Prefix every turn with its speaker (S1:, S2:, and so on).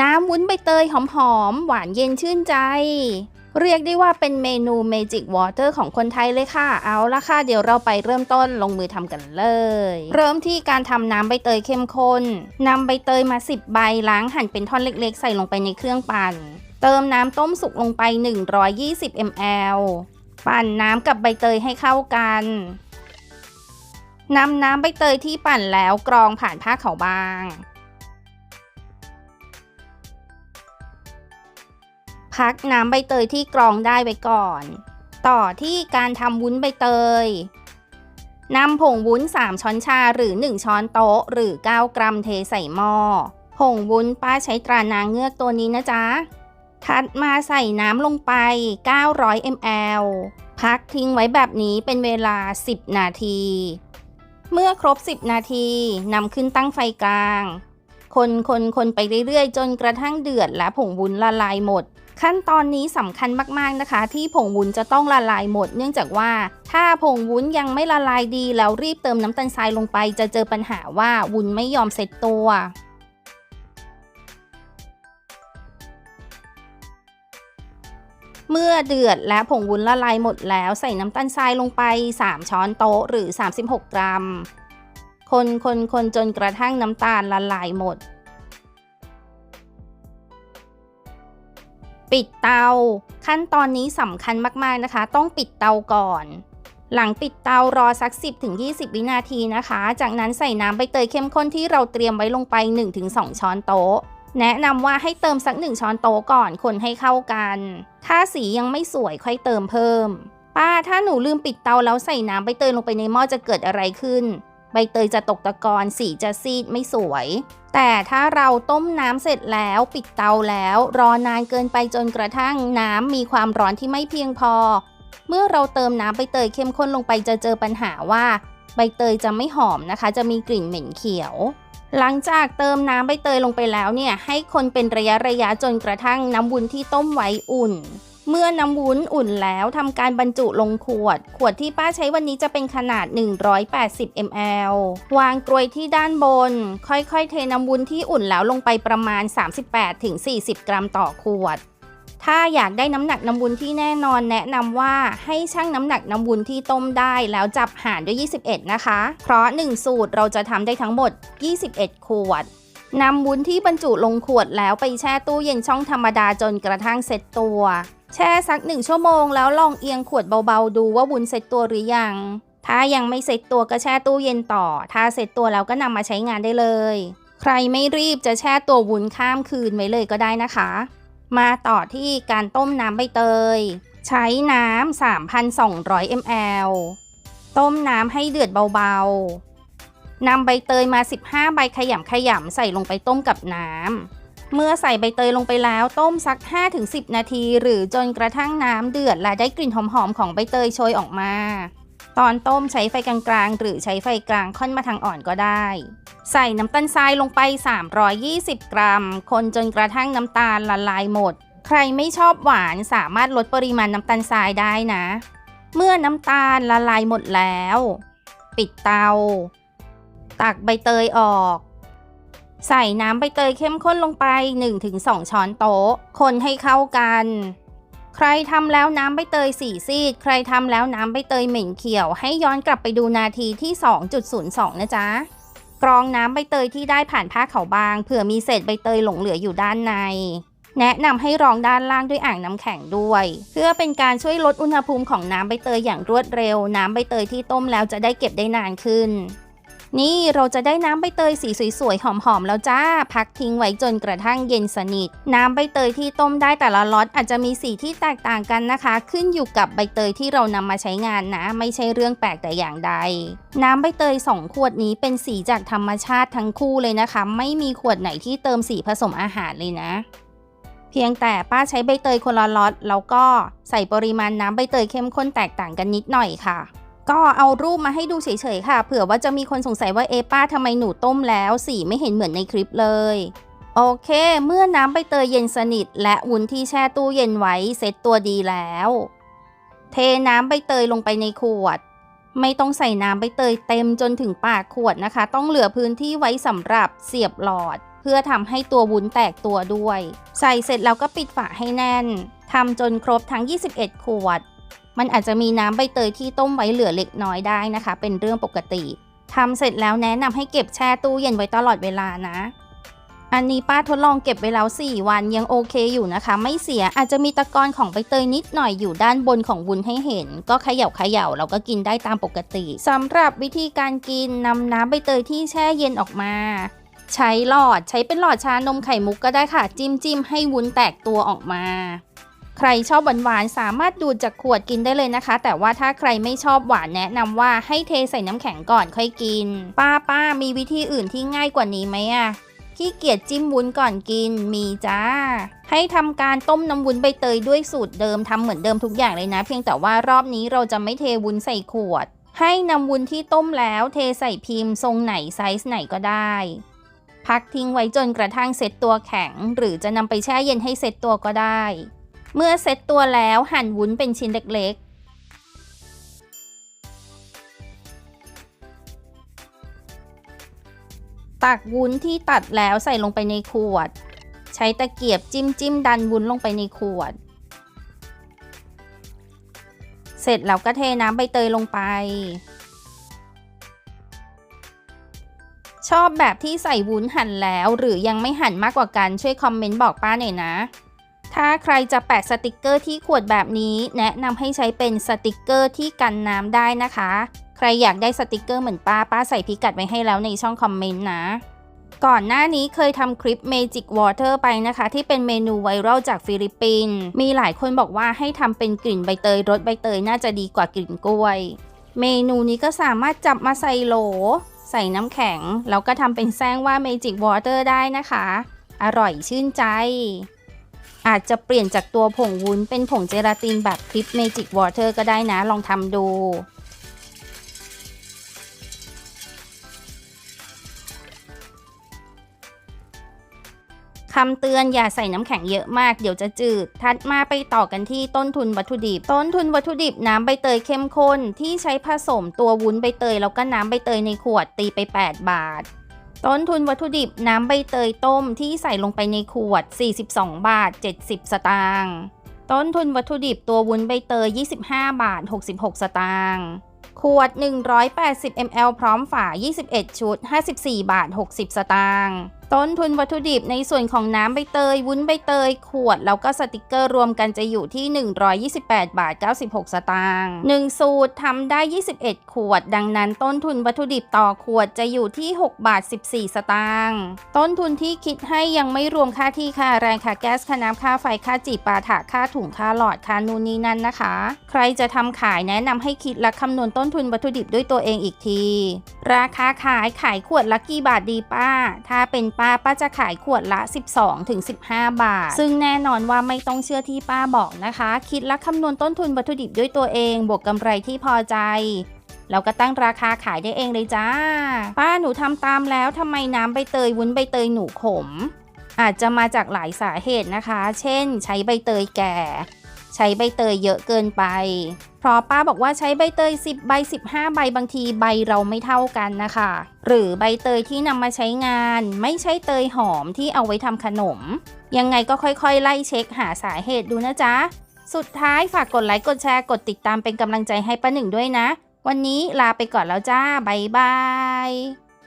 S1: น้ำวุ้นใบเตยหอมๆ หวานเย็นชื่นใจ เรียกได้ว่าเป็นเมนูเมจิกวอเตอร์ของคนไทยเลยค่ะ เอาละค่ะ เดี๋ยวเราไปเริ่มต้นลงมือทำกันเลย เริ่มที่การทำน้ำใบเตยเข้มข้นนำใบเตยมา 10 ใบล้างหั่นเป็นท่อนเล็กๆ ใส่ลงไปในเครื่องปั่น เติมน้ำต้มสุกลงไป 120 ml ปั่นน้ำกับใบเตยให้เข้ากันนำน้ำใบเตยที่ปั่นแล้วกรองผ่านผ้าขาวบาง พักน้ำใบเตยที่กรองได้ไว้ก่อน ต่อที่การทำวุ้นใบเตยนำผงวุ้น 3 ช้อนชาหรือ 1 ช้อนโต๊ะ หรือ 9 กรัมเทใส่หม้อ ผงวุ้นป้าใช้ตรานางเงือกตัวนี้นะจ๊ะ ถัดมาใส่น้ำลงไป 900 ml พักทิ้งไว้แบบนี้เป็นเวลา 10 นาที เมื่อครบ 10 นาทีนำขึ้นตั้งไฟกลาง คนคนคนไปเรื่อยๆ จนกระทั่งเดือดและผงวุ้นละลายหมด ขั้นตอนนี้สำคัญมาก ๆ นะคะ ที่ผงวุ้นจะต้องละลายหมด เนื่องจากว่า ถ้าผงวุ้นยังไม่ละลายดีแล้วรีบเติมน้ำตาลทรายลงไป จะเจอปัญหาว่าวุ้นไม่ยอมเซ็ตตัวเมื่อเดือดและผงวุ้นละลายหมดแล้วใส่น้ำตาลทรายลงไป 3 ช้อนโต๊ะหรือ 36 กรัม คนคนคนจนกระทั่งน้ำตาลละลายหมด ปิดเตา ขั้นตอนนี้สำคัญมากๆนะคะ ต้องปิดเตาก่อน หลังปิดเตารอสัก 10-20 วินาทีนะคะ จากนั้นใส่น้ำใบเตยเข้มข้นที่เราเตรียมไว้ลงไป 1-2 ช้อนโต๊ะ แนะนำว่าให้เติมสัก 1 ช้อนโต๊ะก่อนคนให้เข้ากัน ถ้าสียังไม่สวยค่อยเติมเพิ่ม ป้าถ้าหนูลืมปิดเตาแล้วใส่น้ำใบเตยลงไปในหม้อจะเกิดอะไรขึ้น ใบเตยจะตกตะกอนสีจะซีดไม่สวย แต่ถ้าเราต้มน้ำเสร็จแล้วปิดเตาแล้ว รอนานเกินไปจนกระทั่งน้ำมีความร้อนที่ไม่เพียงพอ เมื่อเราเติมน้ำใบเตยเข้มข้นลงไปจะเจอปัญหาว่า ใบเตยจะไม่หอมนะคะ จะมีกลิ่นเหม็นเขียว หลังจากเติมน้ำใบเตยลงไปแล้วเนี่ยให้คนเป็นระยะระยะจนกระทั่งน้ำวุ้นที่ต้มไว้อุ่น เมื่อน้ำวุ้นอุ่นแล้วทำการบรรจุลงขวด ขวดที่ป้าใช้วันนี้จะเป็นขนาด 180 ml วางกรวยที่ด้านบน ค่อยๆ เทน้ำวุ้นที่อุ่นแล้วลงไปประมาณ 38-40 กรัมต่อขวด ถ้าอยากได้น้ำหนักน้ำวุ้นที่แน่นอนแนะนำว่าให้ชั่งน้ำหนักน้ำวุ้นที่ต้มได้แล้วจับหารด้วย 21 นะคะ เพราะ 1 สูตรเราจะทำได้ทั้งหมด 21 ขวดนำวุ้นที่บรรจุลงขวดแล้วไปแช่ตู้เย็นช่องธรรมดาจนกระทั่งเซ็ตตัว แช่สักหนึ่งชั่วโมงแล้วลองเอียงขวดเบาๆ ดูว่าวุ้นเซ็ตตัวหรือยัง ถ้ายังไม่เซ็ตตัวก็แช่ตู้เย็นต่อ ถ้าเซ็ตตัวแล้วก็นำมาใช้งานได้เลย ใครไม่รีบจะแช่ตัววุ้นข้ามคืนไว้เลยก็ได้นะคะ มาต่อที่การต้มน้ำใบเตย ใช้น้ำ3,200 ml ต้มน้ำให้เดือดเบาๆนำใบเตยมา 15 ใบขยำขยำใส่ลงไปต้มกับน้ำ เมื่อใส่ใบเตยลงไปแล้วต้มสัก 5-10 นาที หรือจนกระทั่งน้ำเดือดและได้กลิ่นหอมๆของใบเตยโชยออกมา ตอนต้มใช้ไฟกลางๆ หรือใช้ไฟกลางค่อนมาทางอ่อนก็ได้ ใส่น้ำตาลทรายลงไป 320 กรัม คนจนกระทั่งน้ำตาลละลายหมด ใครไม่ชอบหวานสามารถลดปริมาณน้ำตาลทรายได้นะ เมื่อน้ำตาลละลายหมดแล้ว ปิดเตา ตักใบเตยออก ใส่น้ำใบเตยเข้มข้นลงไป 1-2 ช้อนโต๊ะ คนให้เข้ากัน ใครทำแล้วน้ำใบเตยสีซีด ใครทำแล้วน้ำใบเตยเหม็นเขียว ให้ย้อนกลับไปดูนาทีที่ 2.02 นะจ๊ะ กรองน้ำใบเตยที่ได้ผ่านผ้าขาวบาง เผื่อมีเศษใบเตยหลงเหลืออยู่ด้านใน แนะนำให้รองด้านล่างด้วยอ่างน้ำแข็งด้วย เพื่อเป็นการช่วยลดอุณหภูมิของน้ำใบเตยอย่างรวดเร็ว น้ำใบเตยที่ต้มแล้วจะได้เก็บได้นานขึ้น นี่เราจะได้น้ำใบเตยสีสวยๆ หอมๆ แล้วจ้า พักทิ้งไว้จนกระทั่งเย็นสนิท น้ำใบเตยที่ต้มได้แต่ละล็อตอาจจะมีสีที่แตกต่างกันนะคะ ขึ้นอยู่กับใบเตยที่เรานำมาใช้งานนะ ไม่ใช่เรื่องแปลกแต่อย่างใด น้ำใบเตย 2 ขวดนี้เป็นสีจากธรรมชาติทั้งคู่เลยนะคะ ไม่มีขวดไหนที่เติมสีผสมอาหารเลยนะเพียงแต่ป้าใช้ใบเตยคนละล็อตแล้วก็ใส่ปริมาณน้ำใบเตยเข้มข้นแตกต่างกันนิดหน่อยค่ะ ก็เอารูปมาให้ดูเฉยๆค่ะ เผื่อว่าจะมีคนสงสัยว่าเอป้าทำไมหนูต้มแล้วสีไม่เห็นเหมือนในคลิปเลยโอเค เมื่อน้ำใบเตยเย็นสนิท และวุ้นที่แช่ตู้เย็นไว้เซ็ตตัวดีแล้ว เทน้ำใบเตยลงไปในขวด ไม่ต้องใส่น้ำใบเตยเต็มจนถึงปากขวดนะคะ ต้องเหลือพื้นที่ไว้สำหรับเสียบหลอด เพื่อทำให้ตัววุ้นแตกตัวด้วย ใส่เสร็จแล้วก็ปิดฝาให้แน่นทำจนครบทั้ง 21 ขวด มันอาจจะมีน้ำใบเตยที่ต้มไว้เหลือเล็กน้อยได้นะคะ เป็นเรื่องปกติทำเสร็จแล้วแนะนำให้เก็บแช่ตู้เย็นไว้ตลอดเวลานะ อันนี้ป้าทดลองเก็บไว้แล้ว 4 วันยังโอเคอยู่นะคะ ไม่เสียอาจจะมีตะกอนของใบเตยนิดหน่อยอยู่ด้านบนของวุ้นให้เห็น ก็เขย่าเขย่าเราก็กินได้ตามปกติสำหรับวิธีการกินนำน้ำใบเตยที่แช่เย็นออกมาใช้หลอดใช้เป็นหลอดชานมไข่มุกก็ได้ค่ะ จิ้มจิ้มให้วุ้นแตกตัวออกมา ใครชอบหวานๆสามารถดูดจากขวดกินได้เลยนะคะ แต่ว่าถ้าใครไม่ชอบหวานแนะนำว่าให้เทใส่น้ำแข็งก่อนค่อยกิน ป้าป้ามีวิธีอื่นที่ง่ายกว่านี้ไหมอะขี้เกียจจิ้มวุ้นก่อนกินมีจ้า ให้ทำการต้มน้ำวุ้นใบเตยด้วยสูตรเดิมทำเหมือนเดิมทุกอย่างเลยนะ เพียงแต่ว่ารอบนี้เราจะไม่เทวุ้นใส่ขวด ให้นำวุ้นที่ต้มแล้วเทใส่พิมพ์ทรงไหนไซส์ไหนก็ได้ พักทิ้งไว้จนกระทั่งเซ็ตตัวแข็ง หรือจะนำไปแช่เย็นให้เซ็ตตัวก็ได้ เมื่อเซ็ตตัวแล้วหั่นวุ้นเป็นชิ้นเล็กๆ ตักวุ้นที่ตัดแล้วใส่ลงไปในขวด ใช้ตะเกียบจิ้มจิ้มดันวุ้นลงไปในขวด เสร็จแล้วก็เทน้ำใบเตยลงไป ชอบแบบที่ใส่วุ้นหั่นแล้วหรือยังไม่หั่นมากกว่ากันช่วยคอมเมนต์บอกป้าหน่อยนะ ถ้าใครจะแปะสติกเกอร์ที่ขวดแบบนี้ แนะนำให้ใช้เป็นสติกเกอร์ที่กันน้ำได้นะคะ ใครอยากได้สติกเกอร์เหมือนป้าป้าใส่พิกัดไว้ให้แล้วในช่องคอมเมนต์นะ ก่อนหน้านี้เคยทำคลิป Magic Water ไปนะคะ ที่เป็นเมนูไวรัลจากฟิลิปปินส์มีหลายคนบอกว่าให้ทำเป็นกลิ่นใบเตยรสใบเตยน่าจะดีกว่ากลิ่นกล้วย เมนูนี้ก็สามารถจับมาใส่โหล ใส่น้ำแข็งแล้วก็ทำเป็นแซงว่า Magic Water ได้นะคะ อร่อยชื่นใจ อาจจะเปลี่ยนจากตัวผงวุ้นเป็นผงเจลาตินแบบคลิป Magic Water ก็ได้นะลองทำดูคำเตือนอย่าใส่น้ำแข็งเยอะมากเดี๋ยวจะจืดถัดมาไปต่อกันที่ต้นทุนวัตถุดิบ ต้นทุนวัตถุดิบน้ำใบเตยเข้มข้นที่ใช้ผสมตัววุ้นใบเตยแล้วก็น้ำใบเตยในขวดตีไป 8 บาท ต้นทุนวัตถุดิบน้ำใบเตยต้มที่ใส่ลงไปในขวด 42 บาท 70 สตางค์ต้นทุนวัตถุดิบตัววุ้นใบเตย 25 บาท 66 สตางค์ขวด 180 ml พร้อมฝา 21 ชุด 54 บาท 60 สตางค์ ต้นทุนวัตถุดิบในส่วนของน้ำใบเตย วุ้นใบเตย ขวด แล้วก็สติกเกอร์รวมกันจะอยู่ที่ 128 บาท 96 สตางค์1สูตรทำได้ 21 ขวด ดังนั้นต้นทุนวัตถุดิบต่อขวดจะอยู่ที่ 6 บาท 14 สตางค์ต้นทุนที่คิดให้ยังไม่รวมค่าที่ค่าแรงค่าแก๊สค่าน้ำค่าไฟค่าจีบปาถะค่าถุงค่าหลอดค่านูนนี่นั่นนะคะ ใครจะทำขายแนะนำให้คิดและคำนวณต้นทุนวัตถุดิบด้วยตัวเองอีกที ราคาขายขายขวดละกี่บาทดีป้า ถ้าเป็นป้าป้าจะขายขวดละ 12ถึง15 บาท ซึ่งแน่นอนว่าไม่ต้องเชื่อที่ป้าบอกนะคะ คิดและคำนวณต้นทุนวัตถุดิบด้วยตัวเอง บวกกำไรที่พอใจแล้วก็ตั้งราคาขายได้เองเลยจ้า ป้าหนูทำตามแล้วทำไมน้ำใบเตยวุ้นใบเตยหนูขม อาจจะมาจากหลายสาเหตุนะคะ เช่น ใช้ใบเตยแก่ ใช้ใบเตยเยอะเกินไป เพราะป้าบอกว่าใช้ใบเตย 10 ใบ 15 ใบบางทีใบเราไม่เท่ากันนะคะ หรือใบเตยที่นำมาใช้งาน ไม่ใช่เตยหอมที่เอาไว้ทำขนม ยังไงก็ค่อยๆ ไล่เช็คหาสาเหตุดูนะจ๊ะ สุดท้ายฝากกดไลค์กดแชร์กดติดตามเป็นกำลังใจให้ป้าหนึ่งด้วยนะ วันนี้ลาไปก่อนแล้วจ้าบ๊ายบาย